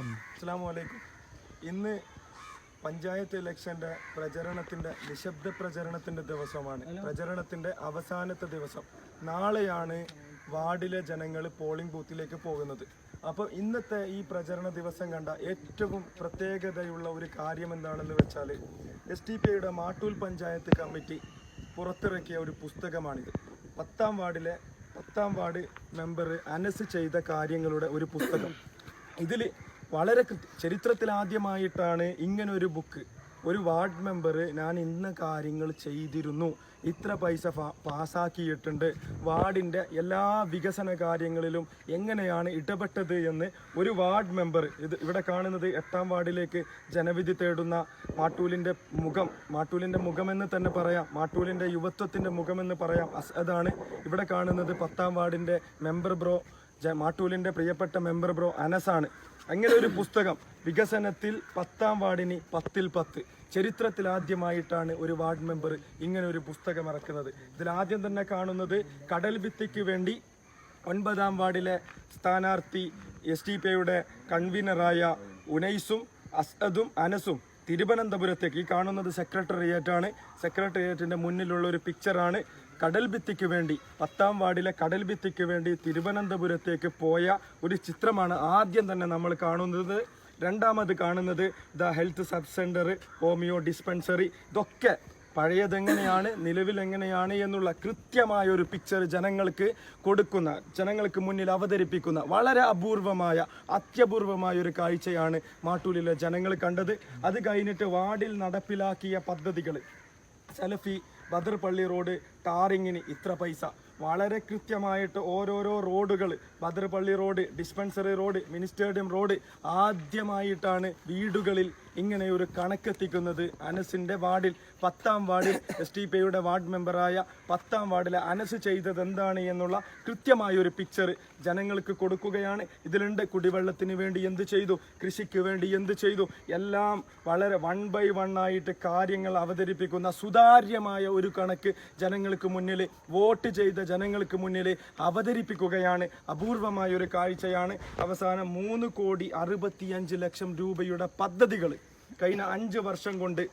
അസ്സാം വലൈക്കും ഇന്ന് പഞ്ചായത്ത് ഇലക്ഷന്റെ പ്രചരണത്തിന്റെ നിശബ്ദ പ്രചരണത്തിന്റെ ദിവസമാണ്. പ്രചരണത്തിന്റെ അവസാനത്തെ ദിവസം. നാളെയാണ് വാർഡിലെ ജനങ്ങൾ പോളിംഗ് ബൂത്തിലേക്ക് പോകുന്നത്. അപ്പോൾ ഇന്നത്തെ ഈ പ്രചരണ ദിവസം കണ്ട ഏറ്റവും പ്രത്യേകതയുള്ള ഒരു കാര്യം എന്താണെന്ന് വെച്ചാൽ എസ് ടി പി ഐയുടെ മാട്ടൂൽ പഞ്ചായത്ത് കമ്മിറ്റി പുറത്തിറക്കിയ ഒരു പുസ്തകമാണിത്. പത്താം വാർഡിലെ പത്താം വാർഡ് മെമ്പർ അനസ് ചെയ്ത കാര്യങ്ങളുടെ ഒരു പുസ്തകം. ഇതിൽ വളരെ കൃത്യ ചരിത്രത്തിൽ ആദ്യമായിട്ടാണ് ഇങ്ങനെ ബുക്ക് ഒരു വാർഡ് മെമ്പർ ഞാൻ ഇന്ന കാര്യങ്ങൾ ചെയ്തിരുന്നു. ഇത്ര പൈസ പാസാക്കിയിട്ടുണ്ട്. വാർഡിന്റെ എല്ലാ വികസന കാര്യങ്ങളിലും എങ്ങനെയാണ് ഇടപെട്ടത് എന്ന് ഒരു വാർഡ് മെമ്പർ ഇത് ഇവിടെ കാണുന്നത് എട്ടാം വാർഡിലേക്ക് ജനവിധി തേടുന്ന മാട്ടൂലിന്റെ മുഖം മാട്ടൂലിന്റെ മുഖമെന്ന് തന്നെ പറയാം. മാട്ടൂലിന്റെ യുവത്വത്തിന്റെ മുഖമെന്ന് പറയാം. അതാണ് ഇവിടെ കാണുന്നത് പത്താം വാർഡിന്റെ മെമ്പർ ബ്രോ മാട്ടൂലിന്റെ പ്രിയപ്പെട്ട മെമ്പർ ബ്രോ അനസാണ്. അങ്ങനെ ഒരു പുസ്തകം വികസനത്തിൽ പത്താം വാർഡിന് പത്തിൽ പത്ത്. ചരിത്രത്തിൽ ആദ്യമായിട്ടാണ് ഒരു വാർഡ് മെമ്പർ ഇങ്ങനെ ഒരു പുസ്തകം ഇറക്കുന്നത്. ഇതിൽ ആദ്യം തന്നെ കാണുന്നത് കടൽ ഭിത്തിക്ക് വേണ്ടി ഒൻപതാം വാർഡിലെ സ്ഥാനാർത്ഥി എസ് ടി പിയുടെ കൺവീനറായ ഉനൈസും അസ്അദും അനസും തിരുവനന്തപുരത്തേക്ക്. ഈ കാണുന്നത് സെക്രട്ടേറിയറ്റ് ആണ് സെക്രട്ടേറിയറ്റിന്റെ മുന്നിലുള്ള ഒരു പിക്ചറാണ്. കടൽ ഭിത്തിക്ക് വേണ്ടി പത്താം വാർഡിലെ കടൽ ഭിത്തിക്ക് വേണ്ടി തിരുവനന്തപുരത്തേക്ക് പോയ ഒരു ചിത്രമാണ് ആദ്യം തന്നെ നമ്മൾ കാണുന്നത്. രണ്ടാമത് കാണുന്നത് the health sub centre homoeo dispensary. ഇതൊക്കെ പഴയതെങ്ങനെയാണ് നിലവിൽ എങ്ങനെയാണ് എന്നുള്ള കൃത്യമായ ഒരു പിക്ചർ ജനങ്ങൾക്ക് കൊടുക്കുന്ന ജനങ്ങൾക്ക് മുന്നിൽ അവതരിപ്പിക്കുന്ന വളരെ അപൂർവമായ അത്യപൂർവമായ ഒരു കാഴ്ചയാണ് മാട്ടൂലിലെ ജനങ്ങൾ കണ്ടത്. അത് കഴിഞ്ഞിട്ട് വാർഡിൽ നടപ്പിലാക്കിയ പദ്ധതികൾ. സലഫി ബദർപള്ളി റോഡ് ടാറിങ്ങിന് ഇത്ര പൈസ. വളരെ കൃത്യമായിട്ട് ഓരോരോ റോഡുകൾ Bhadrapalli road dispensary road mini stadium road ആദ്യമായിട്ടാണ് വീടുകളിൽ ഇങ്ങനെ ഒരു കണക്കെത്തിക്കുന്നത്. അനസിന്റെ വാർഡിൽ പത്താം വാർഡിൽ എസ് ടി പിയുടെ വാർഡ് മെമ്പറായ പത്താം വാർഡിലെ അനസ് ചെയ്തത് എന്താണ് എന്നുള്ള കൃത്യമായ ഒരു പിക്ചർ ജനങ്ങൾക്ക് കൊടുക്കുകയാണ്. ഇതിലുണ്ട് കുടിവെള്ളത്തിന് വേണ്ടി എന്ത് ചെയ്തു? കൃഷിക്ക് വേണ്ടി എന്ത് ചെയ്തു? എല്ലാം വളരെ വൺ ബൈ വൺ ആയിട്ട് കാര്യങ്ങൾ അവതരിപ്പിക്കുന്ന സുതാര്യമായ ഒരു കണക്ക് ജനങ്ങൾക്ക് മുന്നിൽ വോട്ട് ചെയ്ത ജനങ്ങൾക്ക് മുന്നിൽ അവതരിപ്പിക്കുകയാണ്. അപൂർവമായ ഒരു കാഴ്ചയാണ്. അവസാനം മൂന്ന് കോടി അറുപത്തിയഞ്ച് ലക്ഷം രൂപയുടെ പദ്ധതികൾ കഴിഞ്ഞ അഞ്ച് വർഷം കൊണ്ട്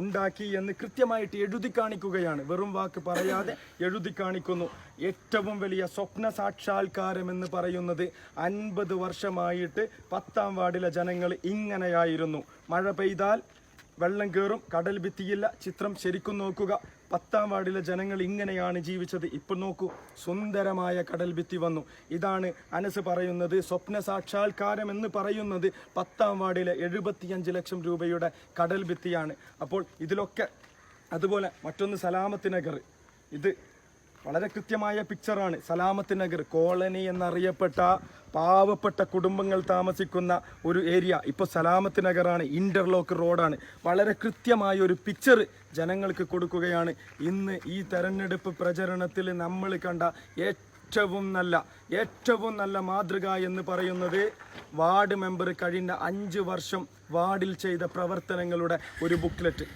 ഉണ്ടാക്കി എന്ന് കൃത്യമായിട്ട് എഴുതി കാണിക്കുകയാണ്. വെറും വാക്ക് പറയാതെ എഴുതി കാണിക്കുന്നു. ഏറ്റവും വലിയ സ്വപ്ന സാക്ഷാത്കാരം എന്ന് പറയുന്നത് അൻപത് വർഷമായിട്ട് പത്താം വാർഡിലെ ജനങ്ങൾ ഇങ്ങനെയായിരുന്നു. മഴ പെയ്താൽ വെള്ളം കയറും കടൽ ഭിത്തിയില്ല ചിത്രം ശരിക്കും നോക്കുക. പത്താം വാർഡിലെ ജനങ്ങൾ ഇങ്ങനെയാണ് ജീവിച്ചത്. ഇപ്പൊ നോക്കൂ സുന്ദരമായ കടൽ ഭിത്തി വന്നു. ഇതാണ് അനസ് പറയുന്നത് സ്വപ്ന സാക്ഷാത്കാരം എന്ന് പറയുന്നത് പത്താം വാർഡിലെ എഴുപത്തിയഞ്ച് ലക്ഷം രൂപയുടെ കടൽ ഭിത്തിയാണ്. അപ്പോൾ ഇതിലൊക്കെ അതുപോലെ മറ്റൊന്ന് സലാമത്ത് നഗർ. ഇത് വളരെ കൃത്യമായ പിക്ചറാണ്. സലാമത്ത് നഗർ കോളനി എന്നറിയപ്പെട്ട പാവപ്പെട്ട കുടുംബങ്ങൾ താമസിക്കുന്ന ഒരു ഏരിയ. ഇപ്പോൾ സലാമത്ത് നഗറാണ് ഇന്റർലോക്ക് റോഡാണ് വളരെ കൃത്യമായ ഒരു പിക്ചർ ജനങ്ങൾക്ക് കൊടുക്കുകയാണ്. ഇന്ന് ഈ തെരഞ്ഞെടുപ്പ് പ്രചരണത്തിൽ നമ്മൾ കണ്ട ഏറ്റവും നല്ല ഏറ്റവും നല്ല മാതൃക എന്ന് പറയുന്നത് വാർഡ് മെമ്പർ കഴിഞ്ഞ അഞ്ച് വർഷം വാർഡിൽ ചെയ്ത പ്രവർത്തനങ്ങളുടെ ഒരു ബുക്ക്ലെറ്റ്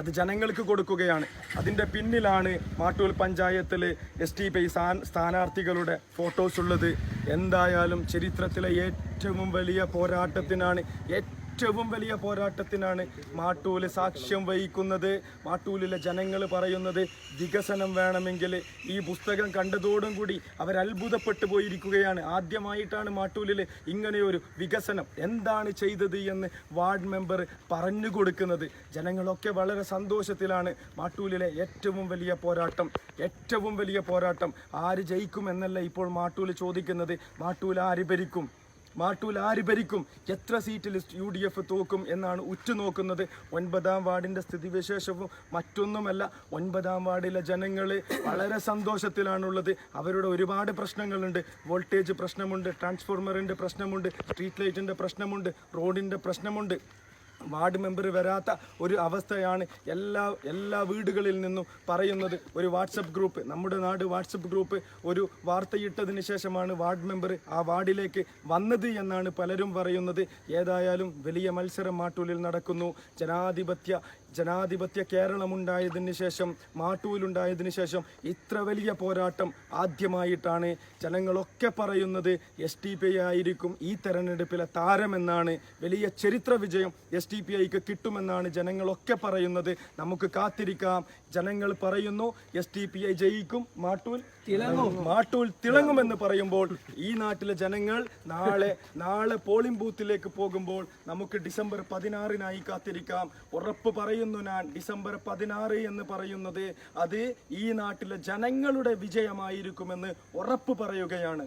അത് ജനങ്ങൾക്ക് കൊടുക്കുകയാണ്. അതിന്റെ പിന്നിലാണ് മാട്ടൂൽ പഞ്ചായത്തിൽ എസ് ടി പി സ്ഥാനാർത്ഥികളുടെ ഫോട്ടോസ് ഉള്ളത്. എന്തായാലും ചരിത്രത്തിലെ ഏറ്റവും വലിയ പോരാട്ടത്തിനാണ് ഏറ്റവും വലിയ പോരാട്ടത്തിനാണ് മാട്ടൂൽ സാക്ഷ്യം വഹിക്കുന്നത്. മാട്ടൂലിലെ ജനങ്ങൾ പറയുന്നത് വികസനം വേണമെങ്കിൽ ഈ പുസ്തകം കണ്ടതോടും കൂടി അവർ അത്ഭുതപ്പെട്ടു പോയിരിക്കുകയാണ്. ആദ്യമായിട്ടാണ് മാട്ടൂലിൽ ഇങ്ങനെയൊരു വികസനം. എന്താണ് ചെയ്തത് എന്ന് വാർഡ് മെമ്പർ പറഞ്ഞു കൊടുക്കുന്നത്. ജനങ്ങളൊക്കെ വളരെ സന്തോഷത്തിലാണ് മാട്ടൂലിലെ ഏറ്റവും വലിയ പോരാട്ടം. ഏറ്റവും വലിയ പോരാട്ടം. ആര് ജയിക്കും എന്നല്ല ഇപ്പോൾ മാട്ടൂൽ ചോദിക്കുന്നത്. മാട്ടൂൽ ആര് ഭരിക്കും? മാട്ടൂൽ ആര് ഭരിക്കും? എത്ര seat list U D F തോക്കും എന്നാണ് ഉറ്റുനോക്കുന്നത്. ഒൻപതാം വാർഡിന്റെ സ്ഥിതിവിശേഷവും മറ്റൊന്നുമല്ല. ഒൻപതാം വാർഡിലെ ജനങ്ങൾ വളരെ സന്തോഷത്തിലാണുള്ളത്. അവരുടെ ഒരുപാട് പ്രശ്നങ്ങളുണ്ട്. വോൾട്ടേജ് പ്രശ്നമുണ്ട് ട്രാൻസ്ഫോർമറിന്റെ പ്രശ്നമുണ്ട് സ്ട്രീറ്റ് ലൈറ്റിന്റെ പ്രശ്നമുണ്ട് റോഡിന്റെ പ്രശ്നമുണ്ട്. വാർഡ് മെമ്പർ വരാത്ത ഒരു അവസ്ഥയാണ് എല്ലാ എല്ലാ വീടുകളിൽ നിന്നും പറയുന്നത് ഒരു വാട്സപ്പ് ഗ്രൂപ്പ്. നമ്മുടെ നാട് വാട്സപ്പ് ഗ്രൂപ്പ് ഒരു വാർത്തയിട്ടതിന് ശേഷമാണ് വാർഡ് മെമ്പർ ആ വാർഡിലേക്ക് വന്നത് എന്നാണ് പലരും പറയുന്നത്. ഏതായാലും വലിയ മത്സരം മാട്ടൂലിൽ നടക്കുന്നു. ജനാധിപത്യ ജനാധിപത്യ കേരളം ഉണ്ടായതിന് ശേഷം മാട്ടൂലുണ്ടായതിനു ശേഷം ഇത്ര വലിയ പോരാട്ടം ആദ്യമായിട്ടാണ് ജനങ്ങളൊക്കെ പറയുന്നത് എസ് ടി പി ആയിരിക്കും ഈ തെരഞ്ഞെടുപ്പിലെ താരമെന്നാണ്. വലിയ ചരിത്ര വിജയം എസ് ടി പി ഐക്ക് കിട്ടുമെന്നാണ് ജനങ്ങളൊക്കെ പറയുന്നത്. നമുക്ക് കാത്തിരിക്കാം. ജനങ്ങൾ പറയുന്നു എസ് ടി പി ഐ ജയിക്കും. മാട്ടൂൽ തിളങ്ങും. മാട്ടൂൽ തിളങ്ങുമെന്ന് പറയുമ്പോൾ ഈ നാട്ടിലെ ജനങ്ങൾ നാളെ നാളെ പോളിംഗ് ബൂത്തിലേക്ക് പോകുമ്പോൾ നമുക്ക് ഡിസംബർ പതിനാറിനായി കാത്തിരിക്കാം. ഉറപ്പ് പറയുന്നു ഞാൻ ഡിസംബർ പതിനാറ് എന്ന് പറയുന്നത് അത് ഈ നാട്ടിലെ ജനങ്ങളുടെ വിജയമായിരിക്കുമെന്ന് ഉറപ്പ് പറയുകയാണ്.